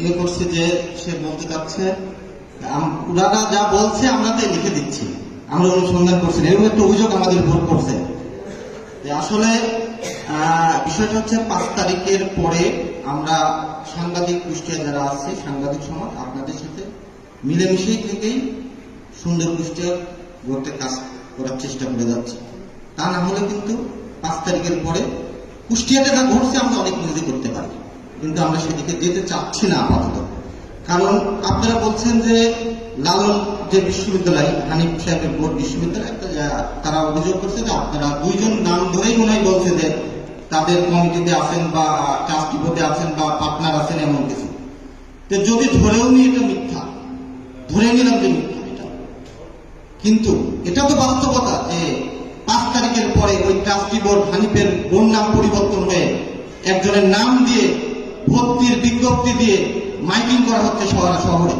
ইয়ে করছে যে সে বলতে চাচ্ছে ওনারা যা বলছে আমরা তাই লিখে দিচ্ছি। আমরা অনুসন্ধান করছি। এরকম একটা অভিযোগ আমাদের ভোট করছে। আসলে বিষয়টা হচ্ছে পাঁচ তারিখের পরে আমরা সাংবাদিক কুষ্টিয়া যারা আছে, সাংবাদিক সমাজ, আপনাদের সাথে মিলেমিশেই থেকেই সুন্দর কুষ্টিয়া গড়তে কাজ করার চেষ্টা করে যাচ্ছি। তা না হলে কিন্তু পাঁচ তারিখের পরে কুষ্টিয়াতে যা ঘটছে আমরা অনেক নিউজে করতে পারি। কিন্তু আমরা সেদিকে যেতে চাচ্ছি না আপাতত। কারণ আপনারা বলছেন যে লালন যে বিশ্ববিদ্যালয়, হানিফ সাহেবের বোর্ড বিশ্ববিদ্যালয় তারা অভিযোগ করছে যে আপনারা দুইজন নাম ধরেই মনে হয় বলছে যে তাদের কমিটিতে আছেন বা ট্রাস্টি বোর্ডে আছেন বা পার্টনার আছেন এমন কিছু। তো যদি ধরেও নি এটা মিথ্যা, ধরে নিলাম যে মিথ্যা এটা। কিন্তু এটা তো বাস্তবতা যে পাঁচ তারিখের পরে ওই ট্রাস্টি বোর্ড হানিফের বোন নাম পরিবর্তন হয়ে একজনের নাম দিয়ে ভর্তির বিজ্ঞপ্তি দিয়ে মাইকিং করা হচ্ছে শহরে শহরে।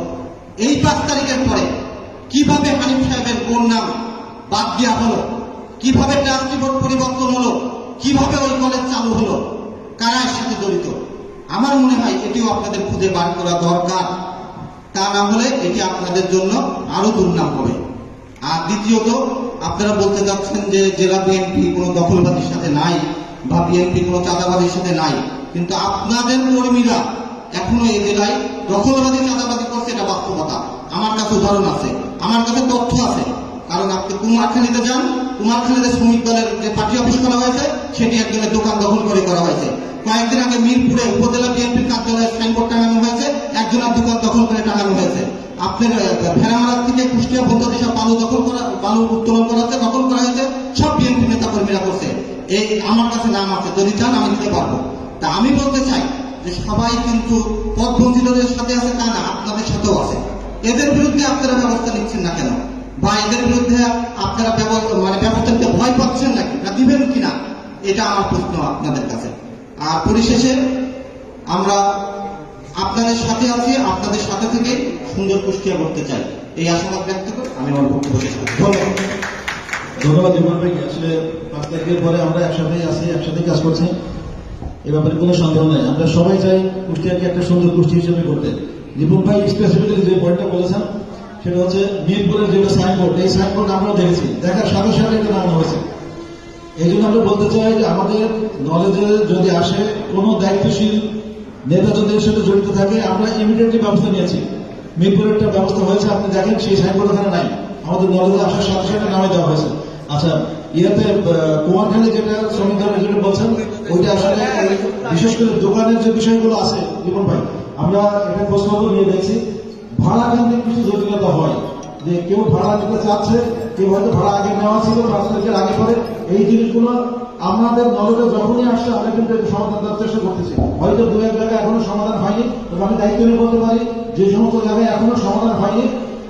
এই পাঁচ তারিখের পরে কীভাবে হানিফ সাহেবের বোন নাম বাদ দেওয়া হলো? কীভাবে বোর্ড পরিবর্তন হলো? কীভাবে ওই কলেজ চালু হলো? কারা এর সাথে জড়িত? আমার মনে হয় এটিও আপনাদের খুঁজে বার করা দরকার। তা না হলে এটি আপনাদের জন্য আরও দুর্নাম হবে। আর দ্বিতীয়ত, আপনারা বলতে যাচ্ছেন যে জেলা বিএনপি কোনো দখলবাদীর সাথে নাই বা বিএনপি কোনো চাঁদাবাদীর সাথে নাই। কিন্তু আপনাদের কর্মীরা এখনও এই জেলায় দখলবাদী, চাঁদাবাদী করছে এটা বাস্তবতা। আমার কাছে উদাহরণ আছে, আমার কাছে তথ্য আছে। কারণ আপনি কুমারখালীতে যান, কুমারখালীতে শ্রমিক দলের যে পার্টি অফিস করা হয়েছে, সেটি একজনের দোকান দখল করে করা হয়েছে। কয়েকদিন আগে মিরপুরে উপজেলা বিএনপির কার্যালয়ে সাইনবোর্ড টাঙানো হয়েছে, একজনের দোকান দখল করে টাঙানো হয়েছে। আপনার ভেড়ামারার থেকে কুষ্টিয়া ভোক্তা যেসব বালু দখল করা, বালু উত্তোলন করা হয়েছে দখল করা হয়েছে, সব বিএনপি নেতা কর্মীরা করছে। এই, আমার কাছে নাম আছে, যদি চান আমি দিতে পারব। তা আমি বলতে চাই যে সবাই কিন্তু পথবঞ্চিতদের সাথে আছে তা না, আপনাদের সাথেও আছে। এদের বিরুদ্ধে আপনারা ব্যবস্থা নিচ্ছেন না কেন? বা এদের বিরুদ্ধে আপনারা মানে ব্যবস্থা নিতে ভয় পাচ্ছেন নাকি? না দিবেন কিনা? এটা আমার প্রশ্ন আপনাদের কাছে। আর পরিশেষে আমরা আপনাদের সাথে আছি, আপনাদের সাথে থেকে সুন্দর কুষ্টিয়া করতে চাই। এই আশাবাদ ব্যক্ত করে আমি আমার বক্তব্য শেষ করছি। ধন্যবাদ। ধন্যবাদ আসলে পাঁচ তারিখের পরে আমরা একসাথেই আছি একসাথে কাজ করছি। এ ব্যাপারে কোনো সন্দেহ নাই। আমরা সবাই চাই কুষ্টিয়াকে একটা সুন্দর কুষ্টি হিসেবে করতে রিপন ভাই স্পেসিফিক্যালি যে পয়েন্টটা বলেছেন, সেটা হচ্ছে মিরপুরের যেটা সাইনবোর্ড এই সাইনবোর্ড আমরা দেখেছি। দেখার সাথে সাথে এটা নামানো হয়েছে। এই জন্য আমরা বলতে চাই যে আমাদের নলেজে যদি আসে, কোনো দায়িত্বশীল নেতা যদি এর সাথে জড়িত থাকে, আমরা ইমিডিয়েটলি ব্যবস্থা নিয়েছি। মিরপুরের একটা ব্যবস্থা হয়েছে, আপনি দেখেন, সেই সাইনবোর্ড ওখানে নাই। আমাদের নলেজে আসার সাথে সাথে নামে দেওয়া হয়েছে। আচ্ছা ইয়াতে কুমারখালী যেটা শ্রমিক দলের যেটা বলছেন, ওইটা আসলে বিশেষ করে দোকানের যে বিষয়গুলো আছে জীবন ভাই, আমরা এটা প্রশ্ন নিয়ে দেখছি। ভাড়া কেন্দ্রিক কিছু জটিলতা হয়? যে কেউ ভাড়া নিতে চাচ্ছে, কেউ হয়তো ভাড়া আগে নেওয়া ছিল তারিখের আগে পরে। এই জিনিসগুলো আমাদের নজরে যখনই আসছে, আমরা কিন্তু সমাধান দেওয়ার চেষ্টা করতেছি। হয়তো দু এক জায়গায় এখনও সমাধান হয়নি, তবে আমি দায়িত্ব নিয়ে বলতে পারি, যে সমস্ত জায়গায় এখনও সমাধান হয়নি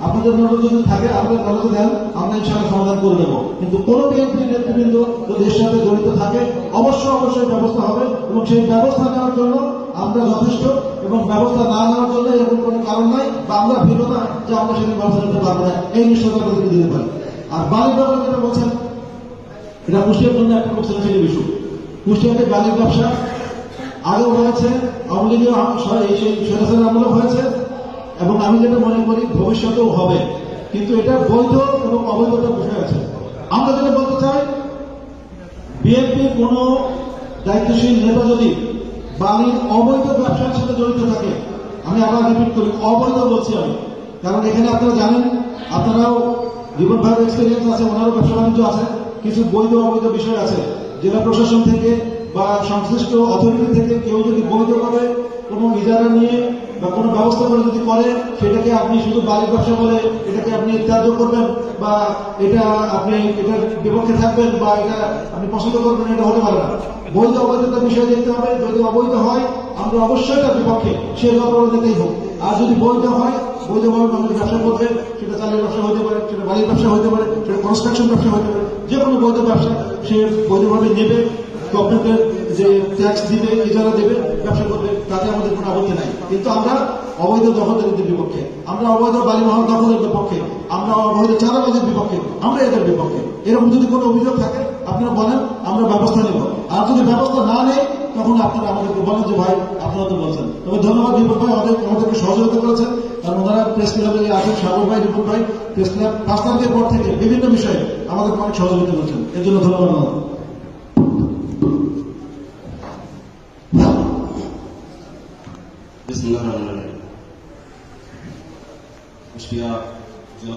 আপনাদের নজর যদি থাকে আমাদের নজরে দেন, আমরা ইনশাআল্লাহ সমাধান করে দেবো। কিন্তু কোনো বিএনপি নেতৃবৃন্দ যদি এর সাথে জড়িত থাকে, অবশ্যই অবশ্যই ব্যবস্থা হবে এবং সেই ব্যবস্থা নেওয়ার জন্য আমরা যথেষ্ট এবং ব্যবস্থা না নেওয়ার জন্য এরকম কোনো কারণ নাই বা আমরা ভিন্ন না যে আমরা সেখানে ব্যবস্থা নিতে পারব না, এই নিশ্চয়তা আপনাদেরকে দিতে পারি। আর বালির ব্যাপারে যেটা বলছেন, এটা কুষ্টিয়ার জন্য একটা খুব সেন্সিটিভ ইস্যু কুষ্টিয়াতে বালির ব্যবসা আগেও হয়েছে, আওয়ামী লীগের সেই সদস্যের আমলেও হয়েছে। এবং আমি যেটা মনে করি, ভবিষ্যতেও হবে। কিন্তু এটা বৈধ এবং অবৈধতার বিষয় আছে আমরা যেটা বলতে চাই বিএনপির কোন দায়িত্বশীল নেতা যদি বালির অবৈধ ব্যবসার সাথে জড়িত থাকে, আমি আবার রিপিট করি, অবৈধ বলছি আমি। কারণ এখানে আপনারা জানেন, আপনারাও জীবন ভাইয়ের এক্সপিরিয়েন্স আছে, ওনারও ব্যবসা বাণিজ্য আছে, কিছু বৈধ অবৈধ বিষয় আছে। জেলা প্রশাসন থেকে বা সংশ্লিষ্ট অথরিটি থেকে কেউ যদি বৈধভাবে কোনো ইজারা নিয়ে বা কোনো ব্যবস্থা করে যদি করে, সেটাকে আপনি শুধু বাড়ির ব্যবসা করে এটাকে আপনি ত্যায্য করবেন বা এটা আপনি এটার বিপক্ষে থাকবেন বা এটা আপনি পছন্দ করবেন, এটা হতে পারে না। বৈধ অবৈধতার বিষয়ে দেখতে হবে, যদি অবৈধ হয় আমরা অবশ্যই তার বিপক্ষে সে অপরাধীতেই হোক। আর যদি বৈধ হয় বৈধভাবে মানুষ ব্যবসা করবে, সেটা চালের ব্যবসা হতে পারে, সেটা বালির ব্যবসা হতে পারে, সেটা কনস্ট্রাকশন ব্যবসা হতে পারে যে কোনো বৈধ ব্যবসা, সে বৈধভাবে নেবে গভর্নমেন্টের যে ট্যাক্স দিবে, ইজারা দেবে, ব্যবসা করবে, তাতে আমাদের কোনো আপত্তি নাই। কিন্তু আমরা অবৈধ দখলদারিদের বিপক্ষে, আমরা অবৈধ বালি মহল দখলের বিপক্ষে, আমরা অবৈধ চারাবাজের বিপক্ষে, আমরা এদের বিপক্ষে। এরকম যদি কোনো অভিযোগ থাকে, আপনারা বলেন, আমরা ব্যবস্থা নেব। আর যদি ব্যবস্থা না নেই তখন আপনারা আমাদেরকে বলেন যে ভাই, আপনারা তো বলছেন। তবে ধন্যবাদ রিপোর্ট ভাই আমাদের, আমাদেরকে সহযোগিতা করেছেন। কারণ ওনারা প্রেস ক্লাবে আছেন সাগর ভাই রিপোর্ট ভাই। প্রেস ক্লাব পাঁচ তারিখের পর থেকে বিভিন্ন বিষয়ে আমাদের অনেক সহযোগিতা করছেন। এর জন্য ধন্যবাদ আমাদের বিসমুল্লাহির রহমানির রহিম।